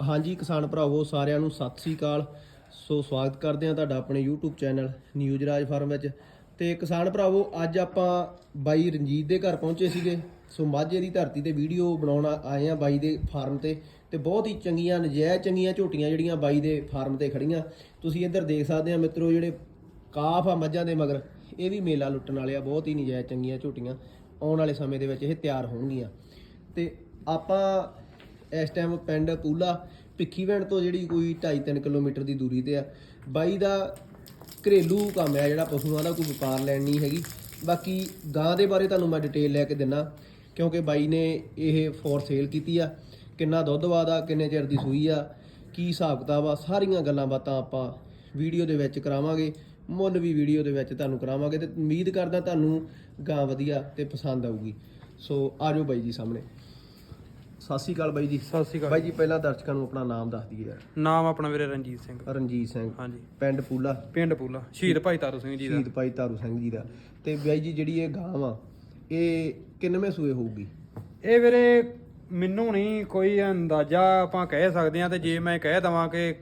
ਹਾਂਜੀ, ਕਿਸਾਨ ਭਰਾਵੋ, ਸਾਰਿਆਂ ਨੂੰ ਸਤਿ ਸ੍ਰੀ ਅਕਾਲ। ਸੋ ਸਵਾਗਤ ਕਰਦੇ ਹਾਂ ਤੁਹਾਡਾ ਆਪਣੇ YouTube channel news Raj farm ਵਿੱਚ। ਤੇ ਕਿਸਾਨ ਭਰਾਵੋ, ਅੱਜ ਆਪਾਂ ਬਾਈ ਰਣਜੀਤ ਦੇ ਘਰ ਪਹੁੰਚੇ ਸੀਗੇ। ਸੋ ਮਾਝੇ ਦੀ ਧਰਤੀ ਤੇ ਵੀਡੀਓ ਬਣਾਉਣ ਆਏ ਆ ਬਾਈ ਦੇ ਫਾਰਮ ਤੇ। ਤੇ ਬਹੁਤ ਹੀ ਚੰਗੀਆਂ, ਨਜਾਇਜ਼ ਚੰਗੀਆਂ ਝੋਟੀਆਂ ਜਿਹੜੀਆਂ ਬਾਈ ਦੇ ਫਾਰਮ ਤੇ ਖੜੀਆਂ ਤੁਸੀਂ ਇੱਧਰ ਦੇਖ ਸਕਦੇ ਆ ਮਿੱਤਰੋ, ਜਿਹੜੇ ਕਾਫ ਆ ਮੱਝਾਂ ਦੇ ਮਗਰ, ਇਹ ਵੀ ਮੇਲਾ ਲੁੱਟਣ ਵਾਲੇ ਆ। ਬਹੁਤ ਹੀ ਨਜਾਇਜ਼ ਚੰਗੀਆਂ ਝੋਟੀਆਂ ਆਉਣ ਵਾਲੇ ਸਮੇਂ ਦੇ ਵਿੱਚ ਇਹ ਤਿਆਰ ਹੋਣਗੀਆਂ। ਤੇ ਆਪਾਂ ਇਸ ਟਾਈਮ ਪਿੰਡ ਪੂਲਾ ਭਿੱਖੀਵੈਣ ਤੋਂ ਜਿਹੜੀ ਕੋਈ 2.5-3 ਕਿਲੋਮੀਟਰ ਦੀ ਦੂਰੀ ਤੇ ਆ। ਬਾਈ ਦਾ ਘਰੇਲੂ ਕੰਮ ਹੈ ਜਿਹੜਾ ਪਸ਼ੂਆਂ ਦਾ, ਕੋਈ ਵਪਾਰ ਲੈਣ ਨਹੀਂ ਹੈਗੀ। ਬਾਕੀ ਗਾਂ ਦੇ ਬਾਰੇ ਤੁਹਾਨੂੰ ਮੈਂ ਡਿਟੇਲ ਲੈ ਕੇ ਦਿੰਨਾ, ਕਿਉਂਕਿ ਬਾਈ ਨੇ ਇਹ ਫੋਰ ਸੇਲ ਕੀਤੀ ਆ। ਕਿੰਨਾ ਦੁੱਧ ਵਾਦਾ, ਕਿੰਨੇ ਚਿਰ ਦੀ ਸੂਈ ਆ, ਕੀ ਹਿਸਾਬ ਕਿਤਾਬ ਆ, ਸਾਰੀਆਂ ਗੱਲਾਂ ਬਾਤਾਂ ਆਪਾਂ ਵੀਡੀਓ ਦੇ ਵਿੱਚ ਕਰਾਵਾਂਗੇ। ਮੁੱਲ ਵੀ ਵੀਡੀਓ ਦੇ ਵਿੱਚ ਤੁਹਾਨੂੰ ਕਰਾਵਾਂਗੇ ਤੇ ਉਮੀਦ ਕਰਦਾ ਤੁਹਾਨੂੰ ਗਾਂ ਵਧੀਆ ਤੇ ਪਸੰਦ ਆਊਗੀ। ਸੋ ਆਜੋ ਬਾਈ ਜੀ ਸਾਹਮਣੇ। ਸਤਿ ਸ਼੍ਰੀ ਅਕਾਲ ਬਾਈ ਜੀ। ਸਤਿ ਸ਼੍ਰੀ ਅਕਾਲ। ਬਾਈ ਜੀ ਪਹਿਲਾਂ ਦਰਸ਼ਕਾਂ ਨੂੰ ਆਪਣਾ ਨਾਮ ਦੱਸ ਦਈਏ ਯਾਰ। ਨਾਮ ਆਪਣਾ ਵੀਰੇ ਰਣਜੀਤ ਸਿੰਘ। ਰਣਜੀਤ ਸਿੰਘ। ਹਾਂਜੀ। ਪਿੰਡ ਪੂਲਾ। ਪਿੰਡ ਪੂਲਾ। ਸ਼ਹੀਦ ਭਾਈ ਤਾਰੂ ਸਿੰਘ ਜੀ ਦਾ। ਸ਼ਹੀਦ ਭਾਈ ਤਾਰੂ ਸਿੰਘ ਜੀ ਦਾ। ਤੇ ਬਾਈ ਜੀ ਜਿਹੜੀ ਇਹ ਗਾਂ ਵਾ ਇਹ ਕਿੰਨਵੇਂ ਸੂਏ ਹੋਊਗੀ? ਇਹ ਵੀਰੇ ਮੈਨੂੰ ਨਹੀਂ ਕੋਈ ਅੰਦਾਜ਼ਾ ਆਪਾਂ ਕਹਿ ਸਕਦੇ ਆ ਤੇ ਜੇ ਮੈਂ ਕਹਿ ਦਵਾਂ ਕਿ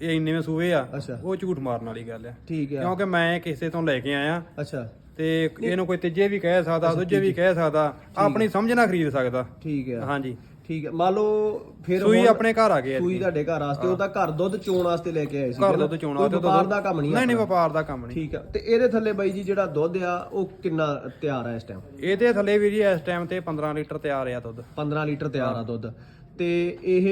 ਇਹ ਇੰਨੇ ਸੂਏ ਆ ਅੱਛਾ। ਉਹ ਝੂਠ ਮਾਰਨ ਵਾਲੀ ਗੱਲ ਆ। ਠੀਕ ਆ। ਕਿਉਂਕਿ ਮੈਂ ਕਿਸੇ ਤੋਂ ਲੈ ਕੇ ਆਇਆ। ਅੱਛਾ। ਤੇ ਇਹਨੂੰ ਕੋਈ ਤੀਜੇ ਵੀ ਕਹਿ ਸਕਦਾ ਦੂਜੇ ਵੀ ਕਹਿ ਸਕਦਾ ਆਪਣੀ ਸਮਝ ਨਾਲ ਖਰੀਦ ਸਕਦਾ। ਠੀਕ ਆ। ਹਾਂਜੀ। ਠੀਕ ਆ। ਮੰਨ ਲਓ ਫਿਰ ਸੂਈ ਹੁਣ ਆਪਣੇ ਘਰ ਆ ਗਏ ਸੂਈ ਤੁਹਾਡੇ ਘਰ ਵਾਸਤੇ ਉਹ ਤਾਂ ਘਰ ਦੁੱਧ ਚੋਣ ਵਾਸਤੇ ਲੈ ਕੇ ਆਏ ਸੀ ਘਰ ਦੁੱਧ ਚੋਣਾ ਕੋਈ ਵਪਾਰ ਦਾ ਕੰਮ ਨਹੀਂ ਨਹੀਂ ਨਹੀਂ। ਵਪਾਰ ਦਾ ਕੰਮ ਨਹੀਂ। ਠੀਕ ਆ। ਤੇ ਇਹਦੇ ਥੱਲੇ ਬਾਈ ਜੀ ਜਿਹੜਾ ਦੁੱਧ ਆ ਉਹ ਕਿੰਨਾ ਤਿਆਰ ਆ ਇਸ ਟਾਈਮ ਇਹਦੇ ਥੱਲੇ ਵੀ ਜੀ ਇਸ ਟਾਈਮ ਤੇ 15 ਲੀਟਰ ਤਿਆਰ ਆ ਦੁੱਧ। 15 ਲੀਟਰ ਤਿਆਰ ਆ ਦੁੱਧ। ਤੇ ਇਹ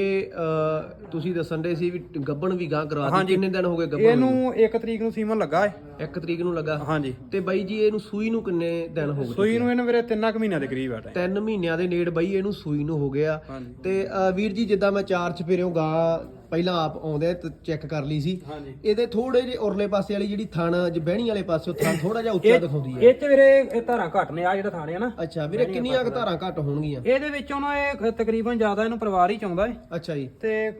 ਤੁਸੀਂ ਦੱਸਣ ਦੇ ਸੀ ਵੀ ਗੱਬਣ ਵੀ ਗਾਂ ਕਰਾ ਦਿੱਤੀ। ਕਿੰਨੇ ਦਿਨ ਹੋ ਗਏ ਗੱਬਣ ਇਹਨੂੰ 1 ਤਰੀਕ ਨੂੰ ਸੀਮਨ ਲੱਗਾ ਏ। ਇੱਕ ਤਰੀਕ ਨੂੰ ਲੱਗਾ? ਹਾਂਜੀ। ਤੇ ਬਾਈ ਜੀ ਇਹਨੂੰ ਸੂਈ ਨੂੰ ਕਿੰਨੇ ਦਿਨ ਹੋ ਗਏ ਸੂਈ ਨੂੰ ਇਹਨੂੰ ਵੀਰੇ 3 ਕੁ ਮਹੀਨਿਆਂ ਦੇ ਕਰੀਬ ਆ ਟਾਈਮ ਤਿੰਨ ਮਹੀਨਿਆਂ ਦੇ ਨੇੜ ਬਾਈ ਇਹਨੂੰ ਸੂਈ ਨੂੰ ਹੋ ਗਿਆ। ਤੇ ਵੀਰ ਜੀ ਜਿੱਦਾਂ ਮੈਂ ਚਾਰ ਚਫੇਰਿਓ ਗਾਂ ਪਹਿਲਾਂ ਆਪ ਆਉਂਦੇ ਤੇ ਚੈੱਕ ਕਰ ਲਈ ਸੀ। ਹਾਂਜੀ। ਇਹਦੇ ਥੋੜੇ ਜਿਹੇ ਉਰਲੇ ਪਾਸੇ ਵਾਲੀ ਜਿਹੜੀ ਥਣ ਜ ਬਹਿਣੀ ਵਾਲੇ ਪਾਸੇ ਥਣ ਥੋੜਾ ਜਿਹਾ ਉੱਚਾ ਦਿਖਾਉਂਦੀ ਹੈ। ਇਹ ਚ ਵੀਰੇ ਇਹ ਧਾਰਾਂ ਘੱਟ ਨੇ ਆ ਜਿਹੜਾ ਥਾਣੇ ਆ ਨਾ। ਅੱਛਾ ਵੀਰੇ ਕਿੰਨੀਆਂ ਕੁ ਧਾਰਾਂ ਘੱਟ ਹੋਣਗੀਆਂ? ਇਹਦੇ ਵਿੱਚੋਂ ਨਾ ਇਹ ਤਕਰੀਬਨ ਜ਼ਿਆਦਾ ਇਹਨੂੰ ਪਰਿਵਾਰ ਹੀ ਚਾਉਂਦਾ ਏ। ਅੱਛਾ ਜੀ। ਤੇ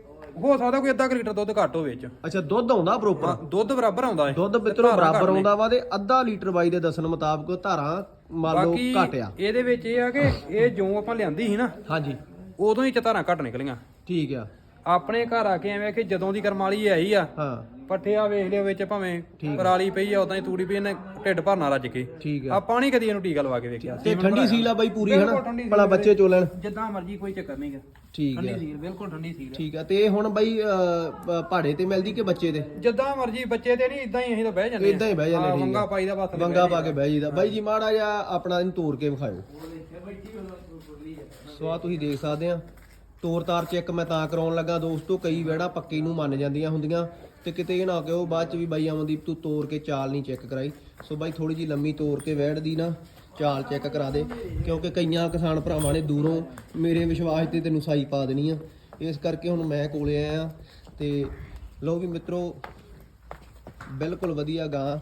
ਹੋ ਸਕਦਾ ਕੋਈ ਅੱਧਾ ਕੁ ਲੀਟਰ ਦੁੱਧ ਘੱਟ ਹੋਵੇ ਚ। ਅੱਛਾ ਦੁੱਧ ਆਉਂਦਾ ਪ੍ਰੋਪਰ ਦੁੱਧ ਬਰਾਬਰ ਆਉਂਦਾ ਏ। ਦੁੱਧ ਮਿੱਤਰੋ ਬਰਾਬਰ ਆਉਂਦਾ ਵਾ ਤੇ ਅੱਧਾ ਲੀਟਰ ਬਾਈ ਦੇ ਦੱਸਣ ਮੁਤਾਬਕ ਧਾਰਾਂ ਮੰਨ ਲਓ ਬਾਕੀ ਘੱਟ ਆ। ਇਹਦੇ ਵਿੱਚ ਇਹ ਆ ਕਿ ਇਹ ਜੋ ਆਪਾਂ ਲਿਆਂਦੀ ਸੀ ਨਾ ਹਾਂਜੀ। ਉਦੋਂ ਹੀ ਚ ਧਾਰਾਂ ਘੱਟ ਨਿਕਲੀਆਂ। ਠੀਕ ਆ। ਆਪਣੇ ਘਰ ਆ ਕੇ ਐਵੇਂ ਕਿ ਜਦੋਂ ਦੀ ਕਰਮਾਲੀ ਆਈ ਆ ਹਾਂ। ਪੱਠੇ ਆ ਵੇਖ ਲਿਓ ਵਿੱਚ ਭਾਵੇਂ ਪਰਾਲੀ ਪਈ ਆ ਉਦਾਂ ਹੀ ਤੂੜੀ ਪਈ ਇਹਨੇ ਢਿੱਡ ਭਰਨਾ ਰੱਜ ਕੇ। ਠੀਕ ਆ। ਆਪਾਂ ਨਹੀਂ ਕਦੀ ਇਹਨੂੰ ਟੀਕਾ ਲਵਾ ਕੇ ਵੇਖਿਆ। ਤੇ ਠੰਡੀ ਸੀਲ ਆ ਬਾਈ ਪੂਰੀ ਬਿਲਕੁਲ ਹਨਾ? ਠੰਡੀ ਭਲਾ ਬੱਚੇ ਚੋਲਣ ਜਿੱਦਾਂ ਮਰਜ਼ੀ ਕੋਈ ਚੱਕਰ ਨਹੀਂਗਾ ਠੀਕ ਠੰਡੀ ਆ। ਸੀਲ ਬਿਲਕੁਲ ਠੰਡੀ ਸੀਲ ਠੀਕ ਆ ਤੇ ਇਹ ਹੁਣ ਬਾਈ ਪਹਾੜੇ ਤੇ ਮਿਲਦੀ ਕਿ ਬੱਚੇ ਤੇ? ਜਿੱਦਾਂ ਮਰਜ਼ੀ ਬੱਚੇ ਤੇ ਨਹੀਂ ਇਦਾਂ ਹੀ ਅਸੀਂ ਤਾਂ ਬਹਿ ਜਾਂਦੇ ਇਦਾਂ ਹੀ ਬਹਿ ਜਾਂਦੇ ਠੀਕ ਆ। ਵੰਗਾ ਪਾਈ ਦਾ ਬਸ ਵੰਗਾ ਪਾ ਕੇ ਬਹਿ ਜੀਦਾ ਬਾਈ ਜੀ ਮਾੜਾ ਜਿਹਾ ਆਪਣਾ ਇਹਨੂੰ ਤੋੜ ਕੇ ਵਿਖਾਇਓ। ਸੋ ਆ ਤੁਸੀਂ ਦੇਖ ਸਕਦੇ ਆ। ਤੋਰ ਤਾਰ ਚੈੱਕ ਮੈਂ ਤਾਂ ਕਰਾਉਣ ਲੱਗਾ ਦੋਸਤੋ, ਕਈ ਵੜਾ ਪੱਕੀ ਨੂੰ ਮੰਨ ਜਾਂਦੀਆਂ ਹੁੰਦੀਆਂ ਤੇ ਕਿਤੇ ਇਹ ਨਾ ਕਿਹੋ ਬਾਅਦ ਚ ਵੀ ਬਾਈ ਅਮਨਦੀਪ ਤੂੰ ਤੋਰ ਕੇ ਚਾਲ ਨਹੀਂ ਚੈੱਕ ਕਰਾਈ। ਸੋ ਬਾਈ ਥੋੜੀ ਜੀ ਲੰਮੀ ਤੋਰ ਕੇ ਵਹਿੜ ਦੀ ਨਾ ਚਾਲ ਚੈੱਕ ਕਰਾ ਦੇ, ਕਿਉਂਕਿ ਕਈਆਂ ਕਿਸਾਨ ਭਰਾਵਾਂ ਨੇ ਦੂਰੋਂ ਮੇਰੇ ਵਿਸ਼ਵਾਸ ਤੇ ਤੈਨੂੰ ਸਾਈ ਪਾ ਦੇਣੀ ਆ। ਇਸ ਕਰਕੇ ਹੁਣ ਮੈਂ ਕੋਲੇ ਆਇਆ ਤੇ ਲਓ ਵੀ ਮਿੱਤਰੋ, ਬਿਲਕੁਲ ਵਧੀਆ ਗਾਂ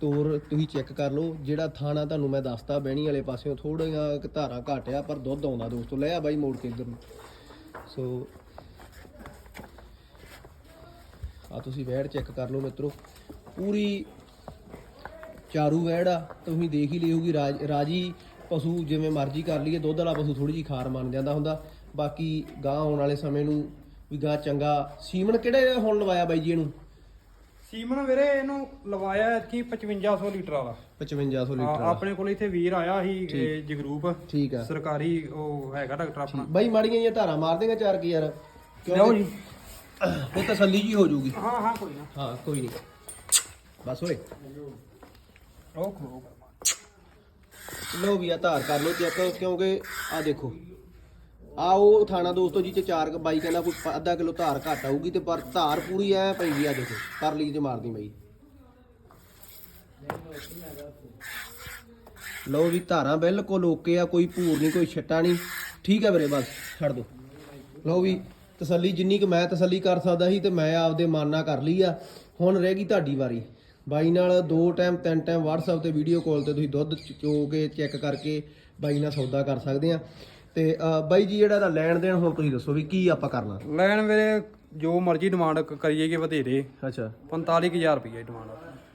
ਤੋਰ ਤੁਸੀਂ ਚੈੱਕ ਕਰ ਲਓ। ਜਿਹੜਾ ਥਾਣਾ ਤੁਹਾਨੂੰ ਮੈਂ ਦੱਸਤਾ, ਬਹਿਣੀ ਵਾਲੇ ਪਾਸਿਓਂ ਥੋੜੀਆਂ ਕੁ ਧਾਰਾਂ ਘੱਟ ਆ ਪਰ ਦੁੱਧ ਆਉਂਦਾ ਦੋਸਤੋ। ਲੈ ਆ ਬਾਈ ਮੋੜ ਕੇ ਇੱਧਰ ਨੂੰ। ਸੋ ਆ ਤੁਸੀਂ ਵੈੜ ਚੈੱਕ ਕਰ ਲਓ ਮਿੱਤਰੋ। ਪੂਰੀ ਚਾਰੂ ਵੈੜ ਆ, ਤੁਸੀਂ ਦੇਖ ਹੀ ਲਿਓਗੀ ਰਾਜ, ਰਾਜੀ ਪਸ਼ੂ ਜਿਵੇਂ ਮਰਜ਼ੀ ਕਰ ਲਈਏ, ਦੁੱਧ ਵਾਲਾ ਪਸ਼ੂ ਥੋੜੀ ਜੀ ਖਾਰ ਮੰਨ ਜਾਂਦਾ ਹੁੰਦਾ। ਬਾਕੀ ਗਾਂ ਆਉਣ ਵਾਲੇ ਸਮੇਂ ਨੂੰ ਵੀ ਗਾਂ ਚੰਗਾ ਸੀਮਨ ਕਿਹੜੇ ਹੁਣ ਲਵਾਇਆ ਬਾਈ ਜੀ ਇਹਨੂੰ? ਸੀਮਨ ਵੀਰੇ ਇਹਨੂੰ ਲਵਾਇਆ ਕਿ 5500 ਲੀਟਰ ਵਾਲਾ 5500 ਆ, ਲੀਟਰ ਆਪਣੇ ਕੋਲ ਇੱਥੇ ਵੀਰ ਆਇਆ ਸੀ ਜਗਰੂਪ। ਠੀਕ ਆ। ਸਰਕਾਰੀ ਉਹ ਹੈਗਾ ਡਾਕਟਰ ਆਪਣਾ। ਬਾਈ ਮਾੜੀਆਂ ਜਿਹੀਆਂ ਧਾਰਾਂ ਮਾਰ ਦੇਗਾ ਚਾਰ ਕੀ ਯਾਰ। ਲਿਓ ਜੀ। ਉਹ ਤਸੱਲੀ ਜੀ ਹੋ ਜਾਊਗੀ। ਹਾਂ ਹਾਂ ਕੋਈ ਨਾ। ਹਾਂ ਕੋਈ ਨਹੀਂ। ਬਸ ਓਏ। ਲੋ ਵੀ ਆ ਧਾਰ ਕਰ ਲੋ ਚੈੱਕ ਕਿਉਂਕਿ ਆ ਦੇਖੋ। ਆ ਉਹ ਥਾਣਾ ਦੋਸਤੋ ਜੀ ਚ ਚਾਰ ਕੁ ਬਾਈ ਕਹਿੰਦਾ ਕੋਈ ਪ- ਅੱਧਾ ਕਿਲੋ ਧਾਰ ਘੱਟ ਆਊਗੀ ਤੇ ਪਰ ਧਾਰ ਪੂਰੀ ਐ ਪੈਂਦੀ ਆ ਦੇਖੋ ਪਰਲੀ ਚ ਮਾਰਦੀ ਬਾਈ ਲਓ ਵੀ ਧਾਰਾਂ ਬਿਲਕੁਲ ਓਕੇ ਆ, ਕੋਈ ਭੂਰ ਨਹੀਂ, ਕੋਈ ਛੱਟਾ ਨਹੀਂ। ਠੀਕ ਆ ਵੀਰੇ, ਬਸ, ਛੱਡ ਦੋ। ਲਓ ਵੀ ਤਸੱਲੀ, ਜਿੰਨੀ ਕੁ ਮੈਂ ਤਸੱਲੀ ਕਰ ਸਕਦਾ ਸੀ ਤੇ ਮੈਂ ਆਪਦੇ ਮਨ ਨਾਲ ਕਰ ਲਈ ਆ। ਹੁਣ ਰਹਿ ਗਈ ਤੁਹਾਡੀ ਵਾਰੀ। ਬਾਈ ਨਾਲ ਦੋ ਟਾਈਮ, ਤਿੰਨ ਟਾਈਮ WhatsApp ਤੇ ਵੀਡੀਓ ਕਾਲ ਤੇ ਤੁਸੀਂ ਦੁੱਧ ਚ- ਚੋ ਕੇ ਚੈੱਕ ਕਰਕੇ ਬਾਈ ਨਾਲ ਸੌਦਾ ਕਰ ਸਕਦੇ ਆ। ਤੇ ਅ, ਬਾਈ ਜੀ ਜਿਹੜਾ ਦਾ ਲੈਣ ਦੇਣ ਹੁਣ ਤੁਸੀਂ ਦੱਸੋ ਵੀ ਕੀ ਆਪਾਂ ਕਰਨਾ? ਲੈਣ ਵੀਰੇ ਜੋ ਮਰਜ਼ੀ ਡਿਮਾਂਡ ਕਰੀਏ ਕਿ ਵਧੇਰੇ। ਅੱਛਾ। 45000 ਰੁਪਏ ਡਿਮਾਂਡ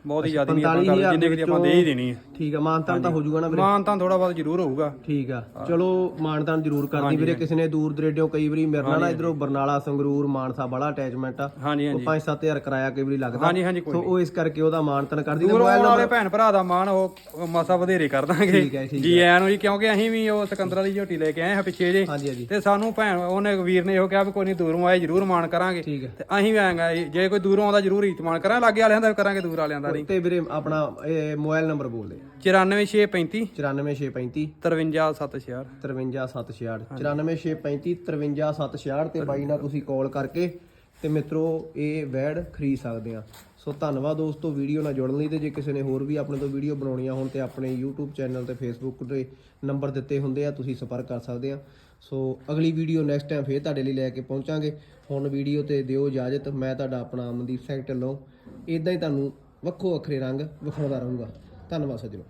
ਬਹੁਤ ਹੀ ਜ਼ਿਆਦਾ ਨਹੀਂ ਆਪਾਂ 45,000 ਜਿੰਨੇ ਕਿ ਆਪਾਂ ਦੇ ਹੀ ਦੇਣੀ ਹੈ ਠੀਕ ਆ ਮਾਨਤਾਨ ਤਾਂ ਹੋ ਜਾਊਗਾ ਨਾ ਵੀਰੇ? ਮਾਨ ਤਾਂ ਥੋੜਾ ਬਹੁਤ ਜ਼ਰੂਰ ਹੋਊਗਾ। ਠੀਕ ਆ। ਚਲੋ ਮਾਨਤਾਨ ਜ਼ਰੂਰ ਕਰਦੀ ਵੀਰੇ ਕਿਸੇ ਨੇ ਦੂਰ ਦਰੇਡਿਓ ਕਈ ਵਾਰੀ ਮੇਰੇ ਨਾਲ ਇਧਰੋਂ ਬਰਨਾਲਾ ਸੰਗਰੂਰ ਮਾਨਸਾ ਬੜਾ ਅਟੈਚਮੈਂਟ ਆ। ਹਾਂਜੀ ਉਹ ਹਾਂਜੀ। 5-7000 ਕਿਰਾਇਆ ਕਈ ਵਾਰੀ ਲੱਗਦਾ। ਹਾਂਜੀ ਹਾਂਜੀ ਕੋਈ ਸੋ ਉਹ ਇਸ ਕਰਕੇ ਉਹਦਾ ਮਾਨਤਾਨ ਕਰਦੀ ਤੇ ਮੋਬਾਈਲ ਨੰਬਰ ਭੈਣ ਭਰਾ ਦਾ ਮਾਨ ਉਹ ਮਾਸਾ ਵਧੇਰੇ ਕਰ ਦਾਂਗੇ। ਠੀਕ ਹੈ, ਠੀਕ ਜੀ ਐਨ ਨੂੰ ਜੀ ਕਿਉਂਕਿ ਅਸੀਂ ਵੀ ਉਹ ਸਿਕੰਦਰਾ ਦੀ ਝੋਟੀ ਲੈ ਕੇ ਆਏ ਹਾਂ ਪਿੱਛੇ ਜੇ। ਤੇ ਸਾਨੂੰ ਭੈਣ ਉਹਨੇ ਵੀਰ ਨੇ ਇਹੋ ਕਿਹਾ ਵੀ ਕੋਈ ਨਹੀਂ ਦੂਰੋਂ ਆਏ ਜ਼ਰੂਰ ਮਾਨ ਕਰਾਂਗੇ। ਤੇ ਅਸੀਂ ਵੀ ਆਏਗਾ ਜੇ ਕੋਈ ਦੂਰੋਂ ਆਉਂਦਾ ਜ਼ਰੂਰ ਹੀ ਮਾਨ ਕਰਾਂਗੇ ਲਾਗੇ ਵਾਲਿਆਂ ਦਾ ਕਰਾਂਗੇ ਦੂਰ ਵਾਲਿਆਂ ਦਾ ਨਹੀਂ ਤੇ ਵੀਰੇ ਆਪਣਾ ਇਹ ਮੋਬਾਈਲ ਨੰਬਰ ਬੋਲ ਦੇ 94635 94635 53766 53766 94635 53766 ਤੇ ਬਾਈ ਨਾਲ ਤੁਸੀਂ ਕਾਲ ਕਰਕੇ ਤੇ ਮਿੱਤਰੋ ਇਹ ਵੈੜ ਖਰੀਦ ਸਕਦੇ ਆ। ਸੋ ਧੰਨਵਾਦ ਦੋਸਤੋ ਵੀਡੀਓ ਨਾਲ ਜੁੜਨ ਲਈ ਤੇ ਜੇ ਕਿਸੇ ਨੇ ਹੋਰ ਵੀ ਆਪਣੇ ਤੋਂ ਵੀਡੀਓ ਬਣਾਉਣੀਆਂ ਹੋਣ ਤੇ ਆਪਣੇ YouTube ਚੈਨਲ ਤੇ Facebook ਤੇ ਨੰਬਰ ਦਿੱਤੇ ਹੁੰਦੇ ਆ ਤੁਸੀਂ ਸੰਪਰਕ ਕਰ ਸਕਦੇ ਆ। ਸੋ ਅਗਲੀ ਵੀਡੀਓ ਨੈਕਸਟ ਟਾਈਮ ਫੇਰ ਤੁਹਾਡੇ ਲਈ ਲੈ ਕੇ ਪਹੁੰਚਾਂਗੇ। ਹੁਣ ਵੀਡੀਓ ਤੇ ਦਿਓ ਇਜਾਜ਼ਤ। ਮੈਂ ਤੁਹਾਡਾ ਆਪਣਾ ਅਮਨਦੀਪ ਸਿੰਘ ਢਿੱਲੋਂ। ਇਦਾਂ ਹੀ ਤੁਹਾਨੂੰ ਵੱਖੋ ਵੱਖਰੇ ਰੰਗ ਵਿਖਾਉਂਦਾ ਰਹੂੰਗਾ। ਧੰਨਵਾਦ ਸੱਜਣੋ।